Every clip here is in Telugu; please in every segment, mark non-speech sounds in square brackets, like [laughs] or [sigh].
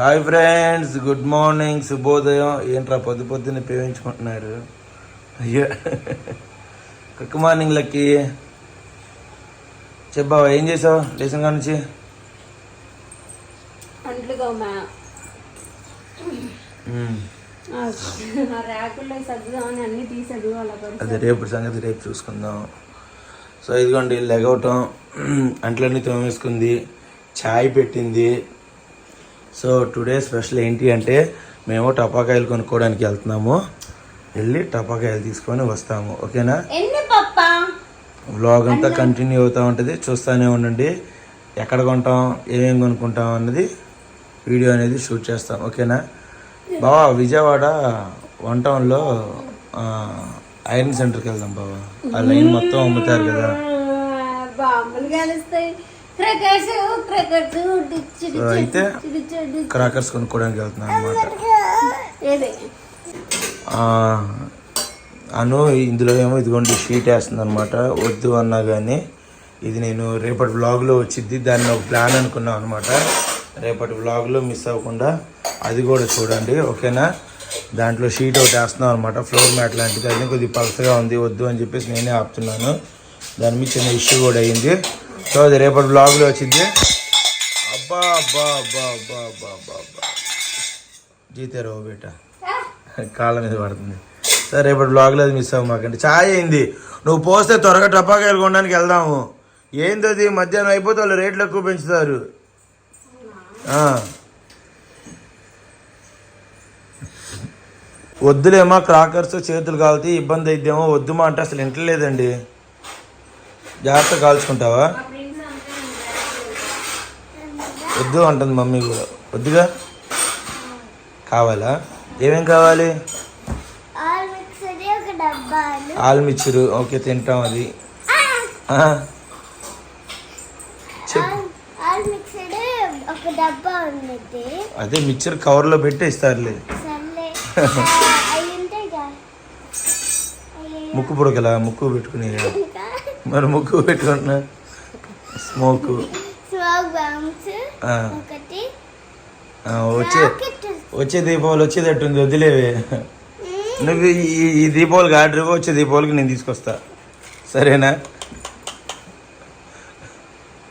హాయ్ ఫ్రెండ్స్ గుడ్ మార్నింగ్ శుభోదయం ఏంట్రా పొద్దు పొద్దున్నే పేవించుకుంటున్నారు? అయ్యో. గుడ్ మార్నింగ్ లక్కీ చెప్పావా ఏం చేసావు కాడ నుంచి? అది రేపు సంగతి రేపు చూసుకుందాం. సో ఇదిగోండి లెగవటం అంట్లన్నీ తోమేసుకుంది ఛాయ్ పెట్టింది సో టుడే స్పెషల్ ఏంటి అంటే మేము టపాకాయలు కొనుక్కోవడానికి వెళ్తున్నాము. వెళ్ళి టపాకాయలు తీసుకొని వస్తాము. ఓకేనా? వ్లాగ్ అంతా కంటిన్యూ అవుతూ ఉంటుంది. చూస్తూనే ఉండండి. ఎక్కడ కొంటాం? ఏమేం కొనుక్కుంటాం అన్నది వీడియో అనేది షూట్ చేస్తాం. ఓకేనా? బావా విజయవాడ వన్ టౌన్లో ఐరన్ సెంటర్కి వెళ్దాం బావా. ఆ లైన్ మొత్తం అమ్ముతారు కదా. అయితే క్రాకర్స్ కొనుక్కోవడానికి వెళ్తున్నాం అనమాట అను ఇందులో ఏమో ఇదిగోండి షీట్ వేస్తుంది అనమాట వద్దు అన్నా కానీ ఇది నేను రేపటి వ్లాగ్లో వచ్చింది. దాన్ని ఒక ప్లాన్ అనుకున్నాం అనమాట రేపటి వ్లాగ్లో మిస్ అవ్వకుండా అది కూడా చూడండి ఓకేనా? దాంట్లో షీట్ ఒకటి వేస్తున్నాం అనమాట ఫ్లోర్ మ్యాట్ లాంటిది. అది కొద్దిగా పలసగా ఉంది వద్దు అని చెప్పేసి నేనే ఆపుతున్నాను. దాని మీద చిన్న ఇష్యూ కూడా అయ్యింది సో అది రేపటి బ్లాగ్లో వచ్చింది. అబ్బా అబ్బా అబ్బా అబ్బా అబ్బా అబ్బా అబ్బా. జీతారు బేటా. కాళ్ళ మీద పడుతుంది. సరే రేపటి బ్లాగ్లో అది మిస్ అవ్వ మాకండి ఛాయ్ అయింది. నువ్వు పోస్తే త్వరగా టపాకాయలు కొనడానికి వెళ్దాము. ఏంది అది? మధ్యాహ్నం అయిపోతే వాళ్ళు రేట్లు ఎక్కువ పెంచుతారు. వద్దులేమా క్రాకర్స్ చేతులు కాలితే ఇబ్బంది అయిద్దేమో. వద్దుమా అంటే అసలు ఇంటలేదండి. జాగ్రత్త కాల్చుకుంటావా? వద్దు అంటుంది మమ్మీ కూడా. వద్దుగా? కావాలా? ఏమేం కావాలి? ఆల్ మిక్చరు ఓకే తింటాం అది. అదే మిక్చర్ కవర్లో పెట్టి ఇస్తారులే. [laughs] ముక్కు పుడకలా? ముక్కు పెట్టుకుని మరి ముక్కు పెట్టుకుంటున్నా స్మోక్. వచ్చే వచ్చే దీపావళి వచ్చేటట్టుంది వదిలేవే. నువ్వు ఈ దీపావళికి ఆర్డర్ వచ్చే దీపావళికి నేను తీసుకొస్తా. సరేనా?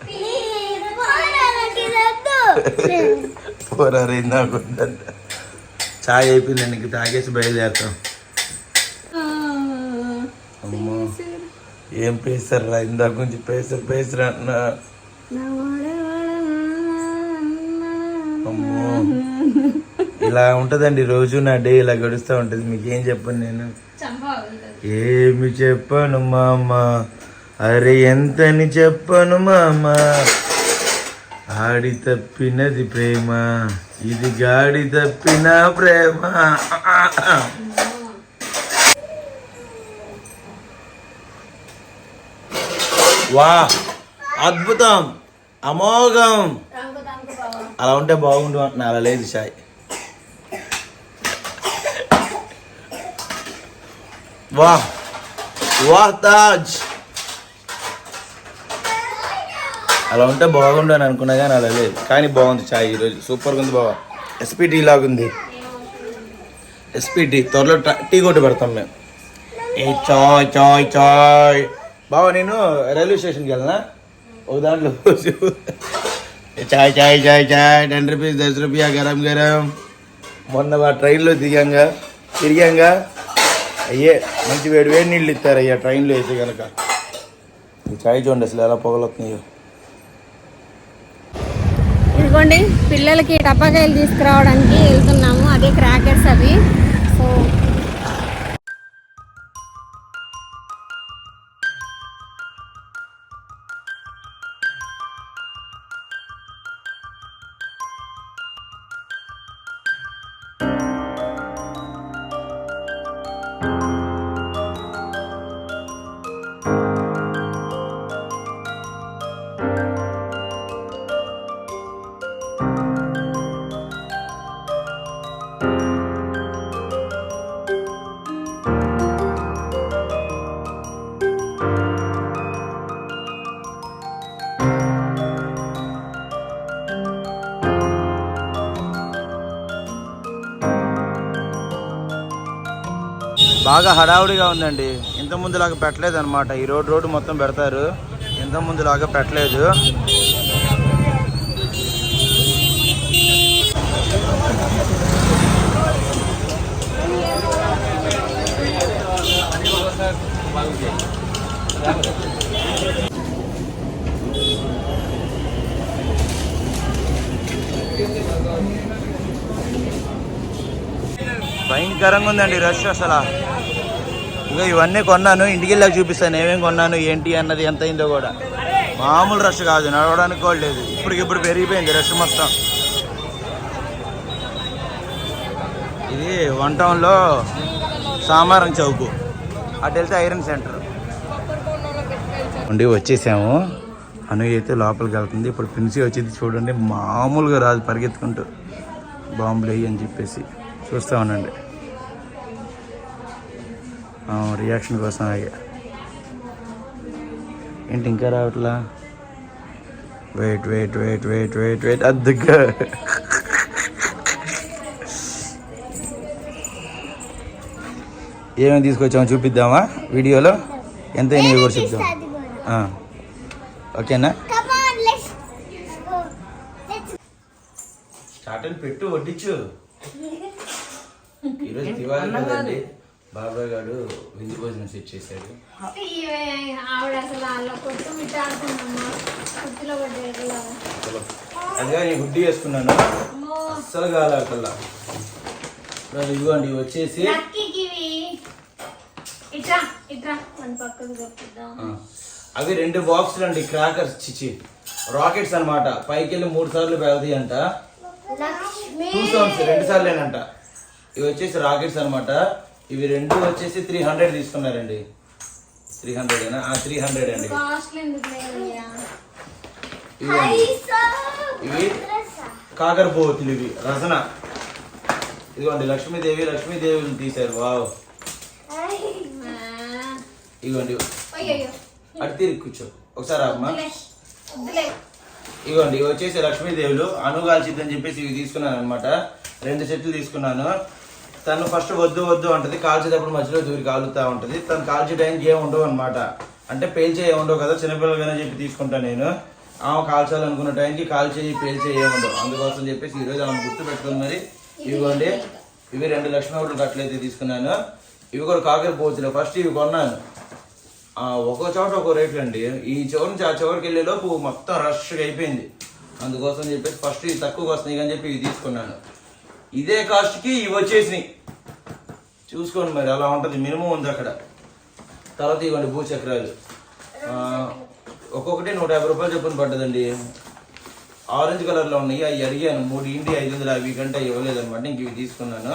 ప్లీజ్ పోరాలకి వద్దు పోరారు నాకు వద్దంట చాయ్ అయిపోయిందండి ఇంక తాగేసి బయలుదేరుతాం. అమ్మో. ఏం పేసారా ఇందాక నుంచి పేసరు పేసరు అమ్మో ఇలా ఉంటుందండి రోజు నా డే ఇలా గడుస్తూ ఉంటుంది. మీకు ఏం చెప్పను నేను? ఏమి చెప్పను మామ? అరే ఎంతని చెప్పను మామ? ఆడి తప్పినది ప్రేమ ఇది గాడి తప్పిన ప్రేమ. వా అద్భుతం అమోఘం. అలా ఉంటే బాగుండు అంటున్నా అలా లేదు షాయ్. వా. వా తాజ్. అలా ఉంటే బాగుండు అని అనుకున్నా కానీ అలా లేదు. కానీ బాగుంది చాయ్ ఈరోజు. సూపర్గా ఉంది బాబా ఎస్పీటీ లాగుంది ఎస్పీటీ త్వరలో ట- టీ కొట్టు పెడతాం మేము. ఏ చాయ్ చాయ్ చాయ్. బాబా నేను రైల్వే స్టేషన్కి వెళ్ళనా? ఒక దాంట్లో చాయ్ చాయ్ చాయ్ చాయ్. టెన్ రూపీస్ దస్ రూపాయ గరం గరం. మొన్న మా ట్రైన్లో దిగాంగా తిరిగాంగా అయ్యే మంచి వేడి వేడి నీళ్ళు ఇస్తారు అయ్యా ట్రైన్లో అయితే కనుక ఈ చాయ్ చూడండి అసలు ఎలా పొగలొస్తున్నాయో ఇదిగోండి పిల్లలకి టపాకాయలు తీసుకురావడానికి వెళ్తున్నాము. అదే క్రాకర్స్ అవి. సో బాగా హడావుడిగా ఉందండి. ఇంత ముందులాగా పెట్టలేదు అనమాట ఈ రోడ్ రోడ్డు మొత్తం పెడతారు. ఇంత ముందులాగా పెట్టలేదు. భయంకరంగా ఉందండి రష్ అసలు. ఇక ఇవన్నీ కొన్నాను ఇంటికి వెళ్ళాక చూపిస్తాను ఏమేమి కొన్నాను ఏంటి అన్నది ఎంత అయిందో కూడా. మామూలు రష్ కాదు నడవడానికి కూడా లేదు. ఇప్పటికిప్పుడు పెరిగిపోయింది రష్ మొత్తం. ఇది వన్ టౌన్లో సామారం చౌకు. అటు వెళ్తే ఐరన్ సెంటర్. ఉండి వచ్చేసాము. అను అయితే లోపలికి వెళ్తుంది. ఇప్పుడు ప్రిన్సీ వచ్చేది చూడండి మామూలుగా రాదు పరిగెత్తుకుంటూ. బాంబులు అయ్యి అని చెప్పేసి. చూస్తూ ఉండండి. రియాక్షన్ కోసం ఆగా. ఏంటి ఇంకా రావట్లా? Wait wait wait wait wait wait అద్దెగా ఏమేమి తీసుకొచ్చామో చూపిద్దామా వీడియోలో? ఎంత అయినాయో కూడా చెప్దాం ఆ. ఓకేనా? అని పెట్టు వడ్డించు [laughs] ఈరోజు దివాళీ కదండి. బాబాయ్ గారు విందు భోజనం సెట్ చేశాడు ఆవిడ అసలు కొట్టు అదిగా నేను గుడ్డి వేసుకున్నాను? అస్సలు కాలకల్లా ఇదిగోండి ఇవి వచ్చేసి అవి రెండు బాక్సులు అండి క్రాకర్స్ చిచి. రాకెట్స్ అన్నమాట. పైకి వెళ్ళి మూడు సార్లు పెడతాయి అంట. టూ సౌండ్స్ రెండు సార్లేనంట. ఇవి వచ్చేసి రాకెట్స్ అన్నమాట. ఇవి రెండు వచ్చేసి త్రీ హండ్రెడ్ తీసుకున్నారండి. త్రీ హండ్రెడ్ త్రీ హండ్రెడ్ అండి. ఇవి ఇవి కాకరపోతులు ఇవి. రసన. ఇదిగోండి లక్ష్మీదేవి లక్ష్మీదేవిని తీశారు. వావ్. ఇదిగోండి. అటు తిరిగి కూర్చో. ఒకసారి అమ్మా ఇదిగోండి ఇవి వచ్చేసి లక్ష్మీదేవులు. అనుగాల్చిద్దని చెప్పేసి ఇవి తీసుకున్నాను అనమాట రెండు సెట్లు తీసుకున్నాను. తను ఫస్ట్ వద్దు వద్దు అంటది. కాల్చేటప్పుడు మధ్యలో దూరి కాలుతా ఉంటుంది. తను కాల్చే టైంకి ఏమి ఉండవు అనమాట అంటే పేల్చే ఏముండవు కదా. చిన్నపిల్లలుగానే చెప్పి తీసుకుంటాను నేను. ఆమె కాల్చాలనుకున్న టైంకి కాల్చేయి పేల్చే ఏముండవు అందుకోసం చెప్పేసి ఈరోజు ఆమె గుర్తు పెట్టుకుని మరి ఇవ్వండి. ఇవి రెండు లక్షల ఒకటి కట్లయితే తీసుకున్నాను. ఇవి కూడా కాకర పోతులు. ఫస్ట్ ఇవి కొన్నాను. ఒక్కో చోట ఒక్కో రేట్లు అండి. ఈ చివరి నుంచి ఆ చివరికి వెళ్ళేలోపు మొత్తం రష్గా అయిపోయింది. అందుకోసం చెప్పేసి ఫస్ట్ ఇవి తక్కువకి వస్తున్నాయి అని చెప్పి ఇవి తీసుకున్నాను. ఇదే కాస్ట్కి ఇవి వచ్చేసినాయి. చూసుకోండి మరి అలా ఉంటుంది మినిమం ఉంది అక్కడ. తర్వాత ఇవ్వండి భూచక్రాలు. ఒక్కొక్కటి నూట యాభై రూపాయలు చొప్పున పడ్డదండి. ఆరెంజ్ కలర్లో ఉన్నాయి అవి అడిగాను. మూడు ఇంటి ఐదు వందలు అవి కంటే ఇవ్వలేదు అనమాట ఇంక ఇవి తీసుకున్నాను.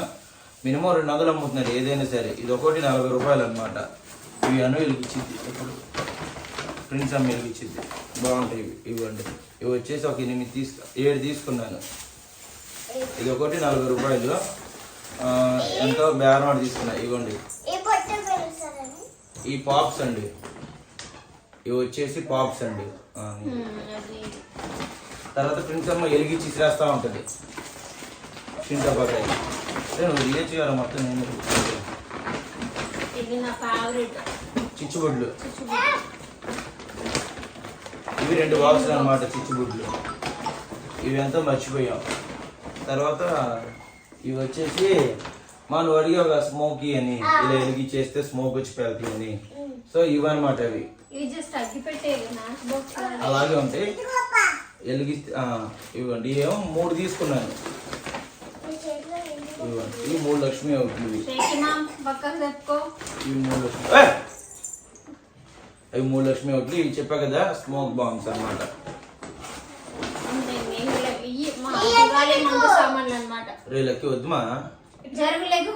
మినిమం రెండు వందలు అమ్ముతున్నారు ఏదైనా సరే. ఇది ఒకటి నలభై రూపాయలు అనమాట ఇవి అను వెలిగించింది ఇప్పుడు ప్రిన్స్ అమ్మ వెలిగించింది బాగుంటాయి ఇవి ఇవ్వండి. ఇవి వచ్చేసి ఒక ఎనిమిది తీసుకు ఏడు తీసుకున్నాను. ఇది ఒకటి నలభై రూపాయలు ఎంతో బేరం ఆడి తీసుకున్నా. ఇవ్వండి ఈ పాప్స్ అండి. ఇవి వచ్చేసి పాప్స్ అండి. తర్వాత ప్రిన్స్ అమ్మ ఎలిగించి ఇసిరేస్తా ఉంటుంది. చింతపకాయ నువ్వు తీయచ్చు కదా మొత్తం నేను చిచ్చుబుడ్లు. ఇవి రెండు బాక్సులు అనమాట చిచ్చుబుడ్లు. ఇవి ఎంతో మర్చిపోయాం. తర్వాత ఇవి వచ్చేసి మనం అడిగావు కదా స్మోకీ అని ఇలా ఎలిగిచ్చేస్తే స్మోక్ వచ్చి పెళ్తాయి అని. సో ఇవన్నమాట అవి. అలాగే ఉంటాయి ఎలిగిస్తే ఇవ్వండి. ఏమో మూడు తీసుకున్నాను? ఇవ్వండి. ఇవి మూడు లక్ష్మి అవుతుంది. ఇవి మూడు లక్ష్మి! అవి మూడు లక్ష్మి అవుతుంది. ఇవి చెప్పా కదా స్మోక్ బాంబ్స్ ఇలా ఇయ్యి. మా దివాళీ ముందు సామాన్లు అనమాట రే లక్కి వద్దుమా? జరుగులేదు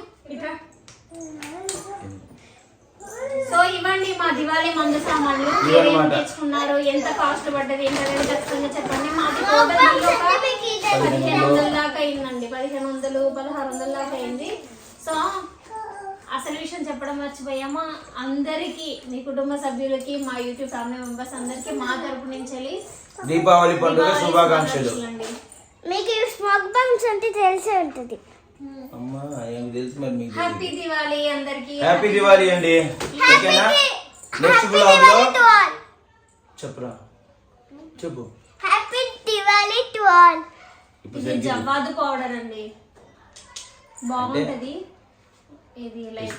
సో ఇవ్వండి మా దివాళీ మందు సామాన్లు. మీరు. తెచ్చుకున్నారు? ఎంత కాస్ట్ పడ్డది? ఏంటనేది ఖచ్చితంగా చెప్పండి. మాది టోటల్ పదిహేను వందల దాకా అయిందండి. పదిహేను వందలు పదహారు వందల దాకా అయింది. సో అసలు విషయం చెప్పడం మర్చిపోయామా? అందరికీ మీ కుటుంబ సభ్యులకి మా యూట్యూబ్ ఫ్యామిలీ మెంబర్స్ అందరికీ మా తరపు నుంచి వెళ్ళి దీపావళి పండుగ దివాళీ శుభాకాంక్షలు. మీకు స్మోక్ బంక్స్ అంటే తెలిసే ఉంటుంది. అమ్మా ఏమి తెలుసు మరి మీకు? హ్యాపీ దివాలి అందరికి. హ్యాపీ దివాళీ అండి. ఓకేనా? నెక్స్ట్ బ్లాగ్లో చెప్పురా? చెప్పు. హ్యాపీ దివాళీ టు ఆల్ ఇది జవ్వాదు పౌడర్ అండి. బాగుంటది. ఇది లైక్?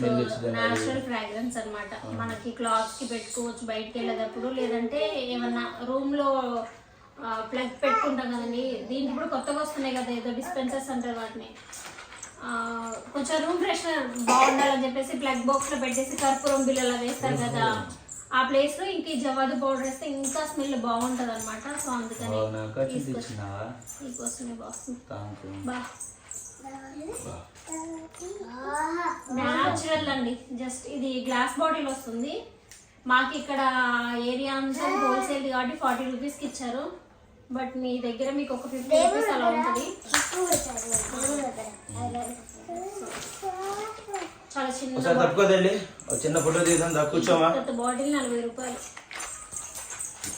నేచురల్ ఫ్రాగ్రెన్స్ అన్నమాట. మనకి క్లాత్కి పెట్టుకోవచ్చు బయటకు వెళ్ళేటప్పుడు లేదంటే ఏమన్నా రూమ్లో ప్లగ్ పెట్టుకుంటాం కదండి. దీంట్లో కూడా కొత్తగా వస్తున్నాయి కదా ఏదో డిస్పెన్సర్స్ అంటారు వాటిని. కొంచెం రూమ్ ఫ్రెషనర్ బాగుండాలని చెప్పేసి ప్లగ్ బాక్స్లో పెట్టేసి కర్పూరం బిల్లలా వేస్తారు కదా. ఆ ప్లేస్లో ఇంక జవాదు పౌడర్ వేస్తే ఇంకా స్మెల్ బాగుంటది అనమాట సో అందుకని అవునాక చూపించినావా మీకోసమే బాక్స్ థ్యాంక్ యూ బా. న్యాచురల్ అండి. జస్ట్ ఇది గ్లాస్ బాటిల్ వస్తుంది. మాకు ఇక్కడ ఏరియా అంతా హోల్సేల్ కాబట్టి ఫార్టీ రూపీస్కి ఇచ్చారు. బట్ మీ దగ్గర మీకు ఒక ఫిఫ్టీ రూపీస్ అలా ఉంటుంది. చాలా చిన్న చిన్న ఫోటో దా కూర్చోమా బాటిల్ నలభై రూపాయలు.